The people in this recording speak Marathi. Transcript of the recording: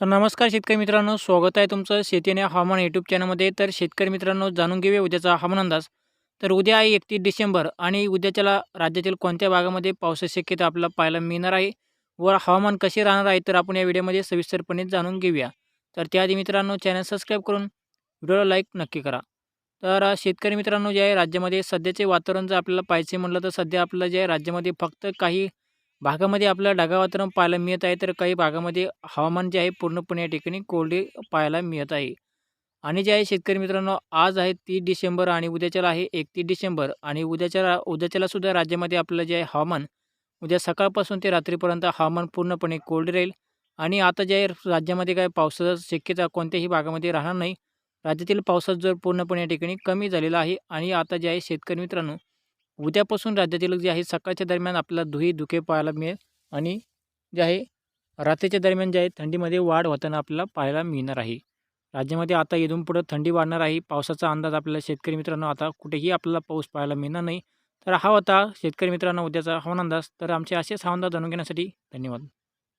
तर नमस्कार शेतकरी मित्रांनो स्वागत आहे तुमचं शेती आणि हवामान यूट्यूब चॅनलमध्ये तर शेतकरी मित्रांनो जाणून घेऊया उद्याचा हवामान अंदाज. तर उद्या आहे एकतीस डिसेंबर आणि उद्याच्याला राज्यातील कोणत्या भागामध्ये पावसाची शक्यता आपल्याला पाहायला मिळणार आहे? व हवामान कसे राहणार आहे? तर आपण या व्हिडिओमध्ये सविस्तरपणे जाणून घेऊया. तर त्याआधी मित्रांनो चॅनल सबस्क्राईब करून व्हिडिओला लाईक नक्की करा. तर शेतकरी मित्रांनो जे आहे राज्यामध्ये सध्याचे वातावरण जर आपल्याला पाहायचे म्हटलं तर सध्या आपलं जे आहे राज्यामध्ये फक्त काही भागामध्ये आपल्याला ढगाळ वातावरण पाहायला मिळत आहे तर काही भागामध्ये हवामान जे आहे पूर्णपणे या ठिकाणी कोरडे पाहायला मिळत आहे. आणि जे आहे शेतकरी मित्रांनो आज आहे तीस डिसेंबर आणि उद्याच्याला आहे एकतीस डिसेंबर. आणि उद्याच्या उद्याच्याला सुद्धा राज्यामध्ये आपलं जे आहे हवामान उद्या सकाळपासून ते रात्रीपर्यंत हवामान पूर्णपणे कोरडे राहील. आणि आता जे आहे राज्यामध्ये काय पावसाचा शक्यता कोणत्याही भागामध्ये राहणार नाही. राज्यातील पावसाचा जर पूर्णपणे या ठिकाणी कमी झालेला आहे. आणि आता जे आहे शेतकरी मित्रांनो उद्यापासून राज्यातील जे आहे सकाळच्या दरम्यान आपल्याला धुई धुके पाहायला मिळेल आणि जे आहे रात्रीच्या दरम्यान जे आहे थंडीमध्ये वाढ होताना आपल्याला पाहायला मिळणार आहे. राज्यामध्ये आता इथून पुढं थंडी वाढणार आहे. पावसाचा अंदाज आपल्याला शेतकरी मित्रांनो आता कुठेही आपल्याला पाऊस पाहायला मिळणार नाही. तर हा होता शेतकरी मित्रांनो उद्याचा हवामान अंदाज. तर आमचे असेच हवामान अंदाज जाणून घेण्यासाठी धन्यवाद.